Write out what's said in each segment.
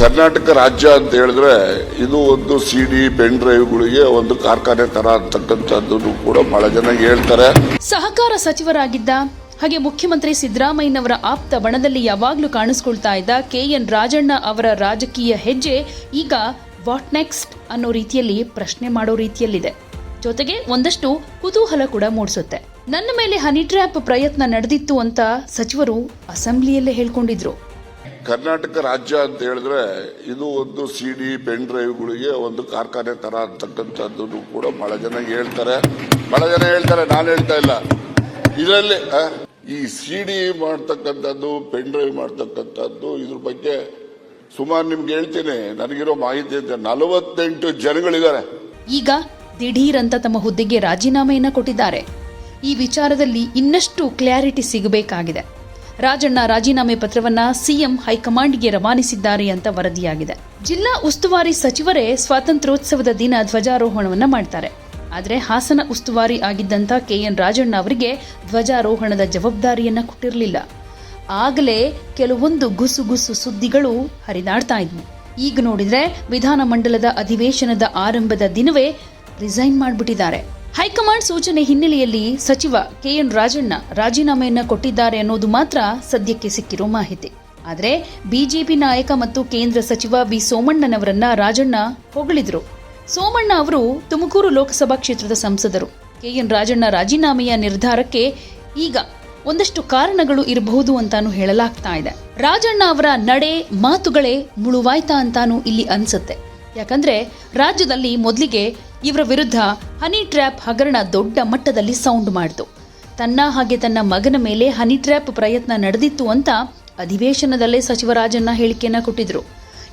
ಕರ್ನಾಟಕ ರಾಜ್ಯ ಅಂತ ಹೇಳಿದ್ರೆ ಇದು ಒಂದು ಸಿ ಡಿ ಪೆನ್ ಡ್ರೈವ್ಗಳಿಗೆ ಒಂದು ಕಾರ್ಖಾನೆ ತರ ಅಂತಕ್ಕಂಥದ್ದು ಕೂಡ ಬಹಳ ಜನ ಹೇಳ್ತಾರೆ. ಸಹಕಾರ ಸಚಿವರಾಗಿದ್ದ ಹಾಗೆ ಮುಖ್ಯಮಂತ್ರಿ ಸಿದ್ದರಾಮಯ್ಯನವರ ಆಪ್ತ ಬಣದಲ್ಲಿ ಯಾವಾಗಲೂ ಕಾಣಿಸ್ಕೊಳ್ತಾ ಇದ್ದ ಕೆ ಎನ್ ರಾಜಣ್ಣ ಅವರ ರಾಜಕೀಯ ಹೆಜ್ಜೆ ಈಗ ವಾಟ್ ನೆಕ್ಸ್ಟ್ ಅನ್ನೋ ರೀತಿಯಲ್ಲಿ ಪ್ರಶ್ನೆ ಮಾಡೋ ರೀತಿಯಲ್ಲಿದೆ. ಜೊತೆಗೆ ಒಂದಷ್ಟು ಕುತೂಹಲ ಕೂಡ ಮೂಡಿಸುತ್ತೆ. ನನ್ನ ಮೇಲೆ ಹನಿ ಟ್ರ್ಯಾಪ್ ಪ್ರಯತ್ನ ನಡೆದಿತ್ತು ಅಂತ ಸಚಿವರು ಅಸೆಂಬ್ಲಿಯಲ್ಲೇ ಹೇಳ್ಕೊಂಡಿದ್ರು. ಕರ್ನಾಟಕ ರಾಜ್ಯ ಅಂತ ಹೇಳಿದ್ರೆ ಇದು ಒಂದು ಸಿ ಡಿ ಪೆನ್ ಡ್ರೈವ್ಗಳಿಗೆ ಒಂದು ಕಾರ್ಖಾನೆ ತರ ಅಂತಕ್ಕಂಥದ್ದು ಕೂಡ ಬಹಳ ಜನ ಹೇಳ್ತಾರೆ. ಬಹಳ ಜನ ಹೇಳ್ತಾರೆ, ನಾನು ಹೇಳ್ತಾ ಇಲ್ಲ. ಇದರಲ್ಲಿ ಈ ಸಿ ಡಿ ಮಾಡ್ತಕ್ಕಂಥದ್ದು ಪೆನ್ ಡ್ರೈವ್ ಮಾಡ್ತಕ್ಕಂಥದ್ದು, ಇದ್ರ ಬಗ್ಗೆ ಸುಮಾರು ನಿಮ್ಗೆ ಹೇಳ್ತೀನಿ. ನನಗಿರೋ ಮಾಹಿತಿ ಅಂತ ನಲವತ್ತೆಂಟು ಜನಗಳಿದ್ದಾರೆ. ಈಗ ದಿಢೀರ್ ಅಂತ ತಮ್ಮ ಹುದ್ದೆಗೆ ರಾಜೀನಾಮೆಯನ್ನ ಕೊಟ್ಟಿದ್ದಾರೆ. ಈ ವಿಚಾರದಲ್ಲಿ ಇನ್ನಷ್ಟು ಕ್ಲಾರಿಟಿ ಸಿಗಬೇಕಾಗಿದೆ. ರಾಜಣ್ಣ ರಾಜೀನಾಮೆ ಪತ್ರವನ್ನ ಸಿಎಂ ಹೈಕಮಾಂಡ್ಗೆ ರವಾನಿಸಿದ್ದಾರೆ ಅಂತ ವರದಿಯಾಗಿದೆ. ಜಿಲ್ಲಾ ಉಸ್ತುವಾರಿ ಸಚಿವರೇ ಸ್ವಾತಂತ್ರ್ಯೋತ್ಸವದ ದಿನ ಧ್ವಜಾರೋಹಣವನ್ನ ಮಾಡ್ತಾರೆ. ಆದರೆ ಹಾಸನ ಉಸ್ತುವಾರಿ ಆಗಿದ್ದಂಥ ಕೆಎನ್ ರಾಜಣ್ಣ ಅವರಿಗೆ ಧ್ವಜಾರೋಹಣದ ಜವಾಬ್ದಾರಿಯನ್ನ ಕೊಟ್ಟಿರಲಿಲ್ಲ. ಆಗಲೇ ಕೆಲವೊಂದು ಗುಸುಗುಸು ಸುದ್ದಿಗಳು ಹರಿದಾಡ್ತಾ ಇದ್ವು. ಈಗ ನೋಡಿದ್ರೆ ವಿಧಾನಮಂಡಲದ ಅಧಿವೇಶನದ ಆರಂಭದ ದಿನವೇ ರಿಸೈನ್ ಮಾಡಿಬಿಟ್ಟಿದ್ದಾರೆ. ಹೈಕಮಾಂಡ್ ಸೂಚನೆ ಹಿನ್ನೆಲೆಯಲ್ಲಿ ಸಚಿವ ಕೆಎನ್ ರಾಜಣ್ಣ ರಾಜೀನಾಮೆಯನ್ನ ಕೊಟ್ಟಿದ್ದಾರೆ ಅನ್ನೋದು ಮಾತ್ರ ಸದ್ಯಕ್ಕೆ ಸಿಕ್ಕಿರೋ ಮಾಹಿತಿ. ಆದರೆ ಬಿಜೆಪಿ ನಾಯಕ ಮತ್ತು ಕೇಂದ್ರ ಸಚಿವ ವಿ ಸೋಮಣ್ಣನವರನ್ನ ರಾಜಣ್ಣ ಹೊಗಳಿದ್ರು. ಸೋಮಣ್ಣ ಅವರು ತುಮಕೂರು ಲೋಕಸಭಾ ಕ್ಷೇತ್ರದ ಸಂಸದರು. ಕೆಎನ್ ರಾಜಣ್ಣ ರಾಜೀನಾಮೆಯ ನಿರ್ಧಾರಕ್ಕೆ ಈಗ ಒಂದಷ್ಟು ಕಾರಣಗಳು ಇರಬಹುದು ಅಂತಾನು ಹೇಳಲಾಗ್ತಾ ಇದೆ. ರಾಜಣ್ಣ ಅವರ ನಡೆ, ಮಾತುಗಳೇ ಮುಳುವಾಯ್ತಾ ಅಂತಾನು ಇಲ್ಲಿ ಅನ್ಸುತ್ತೆ. ಯಾಕಂದ್ರೆ ರಾಜ್ಯದಲ್ಲಿ ಮೊದಲಿಗೆ ಇವರ ವಿರುದ್ಧ ಹನಿ ಟ್ರ್ಯಾಪ್ ಹಗರಣ ದೊಡ್ಡ ಮಟ್ಟದಲ್ಲಿ ಸೌಂಡ್ ಮಾಡಿತು. ತನ್ನ ಹಾಗೆ ತನ್ನ ಮಗನ ಮೇಲೆ ಹನಿ ಟ್ರ್ಯಾಪ್ ಪ್ರಯತ್ನ ನಡೆದಿತ್ತು ಅಂತ ಅಧಿವೇಶನದಲ್ಲೇ ಸಚಿವ ರಾಜಣ್ಣ ಹೇಳಿಕೆಯನ್ನ ಕೊಟ್ಟಿದ್ರು.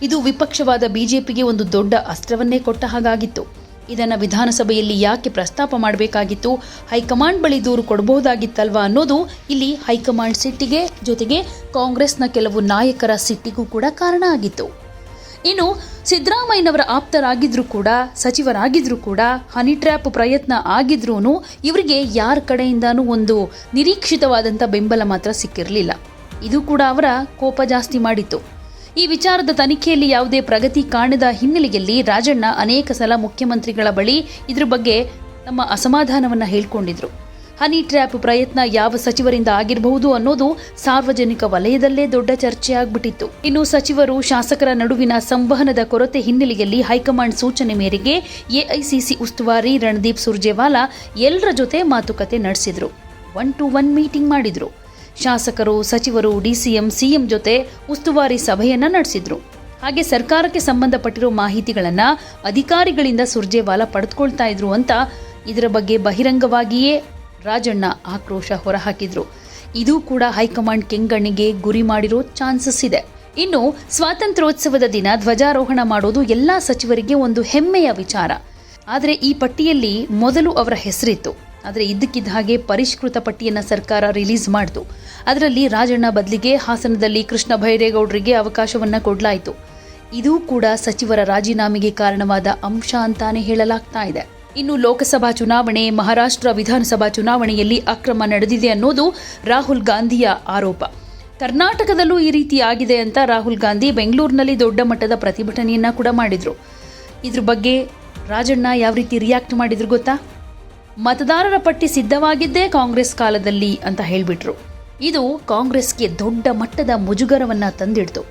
ಇದು ವಿಪಕ್ಷವಾದ ಬಿಜೆಪಿಗೆ ಒಂದು ದೊಡ್ಡ ಅಸ್ತ್ರವನ್ನೇ ಕೊಟ್ಟ ಹಾಗಾಗಿತ್ತು. ಇದನ್ನು ವಿಧಾನಸಭೆಯಲ್ಲಿ ಯಾಕೆ ಪ್ರಸ್ತಾಪ ಮಾಡಬೇಕಾಗಿತ್ತು, ಹೈಕಮಾಂಡ್ ಬಳಿ ದೂರು ಕೊಡಬಹುದಾಗಿತ್ತಲ್ವಾ ಅನ್ನೋದು ಇಲ್ಲಿ ಹೈಕಮಾಂಡ್ ಸಿಟ್ಟಿಗೆ ಜೊತೆಗೆ ಕಾಂಗ್ರೆಸ್ನ ಕೆಲವು ನಾಯಕರ ಸಿಟ್ಟಿಗೂ ಕೂಡ ಕಾರಣ ಆಗಿತ್ತು. ಇನ್ನು ಸಿದ್ದರಾಮಯ್ಯನವರ ಆಪ್ತರಾಗಿದ್ರು ಕೂಡ, ಸಚಿವರಾಗಿದ್ರು ಕೂಡ ಹನಿ ಟ್ರ್ಯಾಪ್ ಪ್ರಯತ್ನ ಆಗಿದ್ರೂ ಇವರಿಗೆ ಯಾರ ಕಡೆಯಿಂದನೂ ಒಂದು ನಿರೀಕ್ಷಿತವಾದಂಥ ಬೆಂಬಲ ಮಾತ್ರ ಸಿಕ್ಕಿರಲಿಲ್ಲ. ಇದು ಕೂಡ ಅವರ ಕೋಪ ಜಾಸ್ತಿ ಮಾಡಿತ್ತು. ಈ ವಿಚಾರದ ತನಿಖೆಯಲ್ಲಿ ಯಾವುದೇ ಪ್ರಗತಿ ಕಾಣದ ಹಿನ್ನೆಲೆಯಲ್ಲಿ ರಾಜಣ್ಣ ಅನೇಕ ಸಲ ಮುಖ್ಯಮಂತ್ರಿಗಳ ಬಳಿ ಇದ್ರ ಬಗ್ಗೆ ತಮ್ಮ ಅಸಮಾಧಾನವನ್ನು ಹೇಳ್ಕೊಂಡಿದ್ರು. ಹನಿ ಟ್ರ್ಯಾಪ್ ಪ್ರಯತ್ನ ಯಾವ ಸಚಿವರಿಂದ ಆಗಿರಬಹುದು ಅನ್ನೋದು ಸಾರ್ವಜನಿಕ ವಲಯದಲ್ಲೇ ದೊಡ್ಡ ಚರ್ಚೆ ಆಗ್ಬಿಟ್ಟಿತ್ತು ಇನ್ನು ಸಚಿವರು ಶಾಸಕರ ನಡುವಿನ ಸಂವಹನದ ಕೊರತೆ ಹಿನ್ನೆಲೆಯಲ್ಲಿ ಹೈಕಮಾಂಡ್ ಸೂಚನೆ ಮೇರೆಗೆ ಎಐಸಿಸಿ ಉಸ್ತುವಾರಿ ರಣದೀಪ್ ಸುರ್ಜೇವಾಲಾ ಎಲ್ಲರ ಜೊತೆ ಮಾತುಕತೆ ನಡೆಸಿದ್ರು. ಒನ್ ಟು ಒನ್ ಮೀಟಿಂಗ್ ಮಾಡಿದ್ರು. ಶಾಸಕರು, ಸಚಿವರು, ಡಿಸಿಎಂ, ಸಿಎಂ ಜೊತೆ ಉಸ್ತುವಾರಿ ಸಭೆಯನ್ನ ನಡೆಸಿದ್ರು. ಹಾಗೆ ಸರ್ಕಾರಕ್ಕೆ ಸಂಬಂಧಪಟ್ಟಿರೋ ಮಾಹಿತಿಗಳನ್ನ ಅಧಿಕಾರಿಗಳಿಂದ ಸುರ್ಜೇವಾಲಾ ಪಡೆದುಕೊಳ್ತಾ ಇದ್ರು ಅಂತ ಇದರ ಬಗ್ಗೆ ಬಹಿರಂಗವಾಗಿಯೇ ರಾಜಣ್ಣ ಆಕ್ರೋಶ ಹೊರಹಾಕಿದ್ರು. ಇದು ಕೂಡ ಹೈಕಮಾಂಡ್ ಕೆಂಗಣ್ಣಿಗೆ ಗುರಿ ಮಾಡಿರೋ ಚಾನ್ಸಸ್ ಇದೆ. ಇನ್ನು ಸ್ವಾತಂತ್ರ್ಯೋತ್ಸವದ ದಿನ ಧ್ವಜಾರೋಹಣ ಮಾಡೋದು ಎಲ್ಲ ಸಚಿವರಿಗೆ ಒಂದು ಹೆಮ್ಮೆಯ ವಿಚಾರ. ಆದರೆ ಈ ಪಟ್ಟಿಯಲ್ಲಿ ಮೊದಲು ಅವರ ಹೆಸರಿತ್ತು. ಆದರೆ ಇದ್ದಕ್ಕಿದ್ದ ಹಾಗೆ ಪರಿಷ್ಕೃತ ಪಟ್ಟಿಯನ್ನು ಸರ್ಕಾರ ರಿಲೀಸ್ ಮಾಡಿತು. ಅದರಲ್ಲಿ ರಾಜಣ್ಣ ಬದಲಿಗೆ ಹಾಸನದಲ್ಲಿ ಕೃಷ್ಣ ಭೈರೇಗೌಡರಿಗೆ ಅವಕಾಶವನ್ನು ಕೊಡಲಾಯಿತು. ಇದೂ ಕೂಡ ಸಚಿವರ ರಾಜೀನಾಮೆಗೆ ಕಾರಣವಾದ ಅಂಶ ಅಂತಾನೆ ಹೇಳಲಾಗ್ತಾ ಇದೆ. ಇನ್ನು ಲೋಕಸಭಾ ಚುನಾವಣೆ, ಮಹಾರಾಷ್ಟ್ರ ವಿಧಾನಸಭಾ ಚುನಾವಣೆಯಲ್ಲಿ ಅಕ್ರಮ ನಡೆದಿದೆ ಅನ್ನೋದು ರಾಹುಲ್ ಗಾಂಧಿಯ ಆರೋಪ. ಕರ್ನಾಟಕದಲ್ಲೂ ಈ ರೀತಿ ಆಗಿದೆ ಅಂತ ರಾಹುಲ್ ಗಾಂಧಿ ಬೆಂಗಳೂರಿನಲ್ಲಿ ದೊಡ್ಡ ಮಟ್ಟದ ಪ್ರತಿಭಟನೆಯನ್ನ ಕೂಡ ಮಾಡಿದ್ರು. ಇದ್ರ ಬಗ್ಗೆ ರಾಜಣ್ಣ ಯಾವ ರೀತಿ ರಿಯಾಕ್ಟ್ ಮಾಡಿದ್ರು ಗೊತ್ತಾ? ಮತದಾರರ ಪಟ್ಟಿ ಸಿದ್ಧವಾಗಿದ್ದೇ ಕಾಂಗ್ರೆಸ್ ಕಾಲದಲ್ಲಿ ಅಂತ ಹೇಳಿಬಿಟ್ರು. ಇದು ಕಾಂಗ್ರೆಸ್ಗೆ ದೊಡ್ಡ ಮಟ್ಟದ ಮುಜುಗರವನ್ನ ತಂದಿಡ್ತು.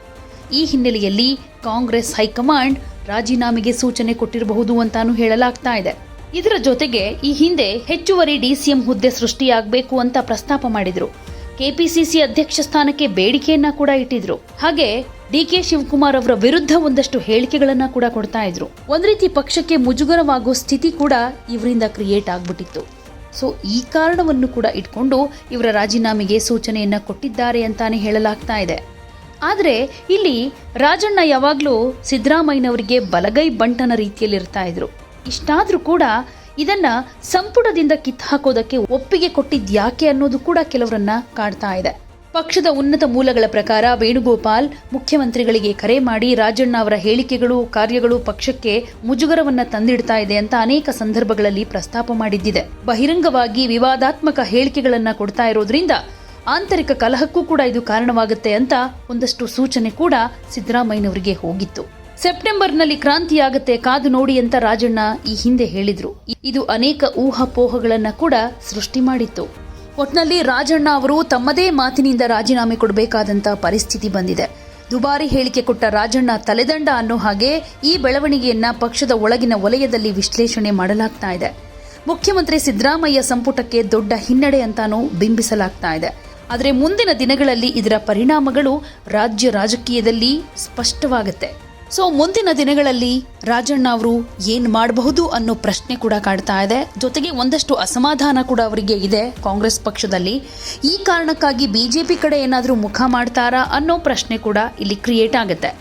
ಈ ಹಿನ್ನೆಲೆಯಲ್ಲಿ ಕಾಂಗ್ರೆಸ್ ಹೈಕಮಾಂಡ್ ರಾಜೀನಾಮೆಗೆ ಸೂಚನೆ ಕೊಟ್ಟಿರಬಹುದು ಅಂತಾನು ಹೇಳಲಾಗ್ತಾ ಇದೆ. ಇದರ ಜೊತೆಗೆ ಈ ಹಿಂದೆ ಹೆಚ್ಚುವರಿ ಡಿಸಿಎಂ ಹುದ್ದೆ ಸೃಷ್ಟಿಯಾಗಬೇಕು ಅಂತ ಪ್ರಸ್ತಾಪ ಮಾಡಿದ್ರು. ಕೆಪಿಸಿಸಿ ಅಧ್ಯಕ್ಷ ಸ್ಥಾನಕ್ಕೆ ಬೇಡಿಕೆಯನ್ನ ಕೂಡ ಇಟ್ಟಿದ್ರು. ಹಾಗೆ ಡಿಕೆ ಶಿವಕುಮಾರ್ ಅವರ ವಿರುದ್ಧ ಒಂದಷ್ಟು ಹೇಳಿಕೆಗಳನ್ನ ಕೂಡ ಕೊಡ್ತಾ ಇದ್ರು. ಒಂದ್ ರೀತಿ ಪಕ್ಷಕ್ಕೆ ಮುಜುಗರವಾಗೋ ಸ್ಥಿತಿ ಕೂಡ ಇವರಿಂದ ಕ್ರಿಯೇಟ್ ಆಗ್ಬಿಟ್ಟಿತ್ತು. ಸೊ, ಈ ಕಾರಣವನ್ನು ಕೂಡ ಇಟ್ಕೊಂಡು ಇವರ ರಾಜೀನಾಮೆಗೆ ಸೂಚನೆಯನ್ನ ಕೊಟ್ಟಿದ್ದಾರೆ ಅಂತಾನೆ ಹೇಳಲಾಗ್ತಾ ಇದೆ. ಆದರೆ ಇಲ್ಲಿ ರಾಜಣ್ಣ ಯಾವಾಗಲೂ ಸಿದ್ದರಾಮಯ್ಯನವರಿಗೆ ಬಲಗೈ ಬಂಟನ ರೀತಿಯಲ್ಲಿ ಇರ್ತಾ ಇದ್ರು. ಇಷ್ಟಾದ್ರೂ ಕೂಡ ಇದನ್ನ ಸಂಪುಟದಿಂದ ಕಿತ್ತಾಕೋದಕ್ಕೆ ಒಪ್ಪಿಗೆ ಕೊಟ್ಟಿದ್ಯಾಕೆ ಅನ್ನೋದು ಕೂಡ ಕೆಲವರನ್ನ ಕಾಡ್ತಾ ಇದೆ. ಪಕ್ಷದ ಉನ್ನತ ಮೂಲಗಳ ಪ್ರಕಾರ ವೇಣುಗೋಪಾಲ್ ಮುಖ್ಯಮಂತ್ರಿಗಳಿಗೆ ಕರೆ ಮಾಡಿ ರಾಜಣ್ಣ ಅವರ ಹೇಳಿಕೆಗಳು, ಕಾರ್ಯಗಳು ಪಕ್ಷಕ್ಕೆ ಮುಜುಗರವನ್ನ ತಂದಿಡ್ತಾ ಇದೆ ಅಂತ ಅನೇಕ ಸಂದರ್ಭಗಳಲ್ಲಿ ಪ್ರಸ್ತಾಪ ಮಾಡಿದ್ದಿದೆ. ಬಹಿರಂಗವಾಗಿ ವಿವಾದಾತ್ಮಕ ಹೇಳಿಕೆಗಳನ್ನ ಕೊಡ್ತಾ ಇರೋದ್ರಿಂದ ಆಂತರಿಕ ಕಲಹಕ್ಕೂ ಕೂಡ ಇದು ಕಾರಣವಾಗುತ್ತೆ ಅಂತ ಒಂದಷ್ಟು ಸೂಚನೆ ಕೂಡ ಸಿದ್ದರಾಮಯ್ಯನವರಿಗೆ ಹೋಗಿತ್ತು. ಸೆಪ್ಟೆಂಬರ್ನಲ್ಲಿ ಕ್ರಾಂತಿಯಾಗತ್ತೆ ಕಾದು ನೋಡಿ ಅಂತ ರಾಜಣ್ಣ ಈ ಹಿಂದೆ ಹೇಳಿದ್ರು. ಇದು ಅನೇಕ ಊಹಾಪೋಹಗಳನ್ನ ಕೂಡ ಸೃಷ್ಟಿ ಮಾಡಿತ್ತು. ಒಟ್ನಲ್ಲಿ ರಾಜಣ್ಣ ಅವರು ತಮ್ಮದೇ ಮಾತಿನಿಂದ ರಾಜೀನಾಮೆ ಕೊಡಬೇಕಾದಂತ ಪರಿಸ್ಥಿತಿ ಬಂದಿದೆ. ದುಬಾರಿ ಹೇಳಿಕೆ ಕೊಟ್ಟ ರಾಜಣ್ಣ ತಲೆದಂಡ ಅನ್ನೋ ಹಾಗೆ ಈ ಬೆಳವಣಿಗೆಯನ್ನ ಪಕ್ಷದ ಒಳಗಿನ ವಲಯದಲ್ಲಿ ವಿಶ್ಲೇಷಣೆ ಮಾಡಲಾಗ್ತಾ ಇದೆ. ಮುಖ್ಯಮಂತ್ರಿ ಸಿದ್ದರಾಮಯ್ಯ ಸಂಪುಟಕ್ಕೆ ದೊಡ್ಡ ಹಿನ್ನಡೆ ಅಂತಾನೂ ಬಿಂಬಿಸಲಾಗ್ತಾ ಇದೆ. ಆದರೆ ಮುಂದಿನ ದಿನಗಳಲ್ಲಿ ಇದರ ಪರಿಣಾಮಗಳು ರಾಜ್ಯ ರಾಜಕೀಯದಲ್ಲಿ ಸ್ಪಷ್ಟವಾಗುತ್ತೆ. ಸೊ ಮುಂದಿನ ದಿನಗಳಲ್ಲಿ ರಾಜಣ್ಣ ಅವರು ಏನ್ ಮಾಡಬಹುದು ಅನ್ನೋ ಪ್ರಶ್ನೆ ಕೂಡ ಕಾಡ್ತಾ ಇದೆ. ಜೊತೆಗೆ ಒಂದಷ್ಟು ಅಸಮಾಧಾನ ಕೂಡ ಅವರಿಗೆ ಇದೆ ಕಾಂಗ್ರೆಸ್ ಪಕ್ಷದಲ್ಲಿ. ಈ ಕಾರಣಕ್ಕಾಗಿ ಬಿಜೆಪಿ ಕಡೆ ಏನಾದರೂ ಮುಖ ಮಾಡ್ತಾರಾ ಅನ್ನೋ ಪ್ರಶ್ನೆ ಕೂಡ ಇಲ್ಲಿ ಕ್ರಿಯೇಟ್ ಆಗುತ್ತೆ.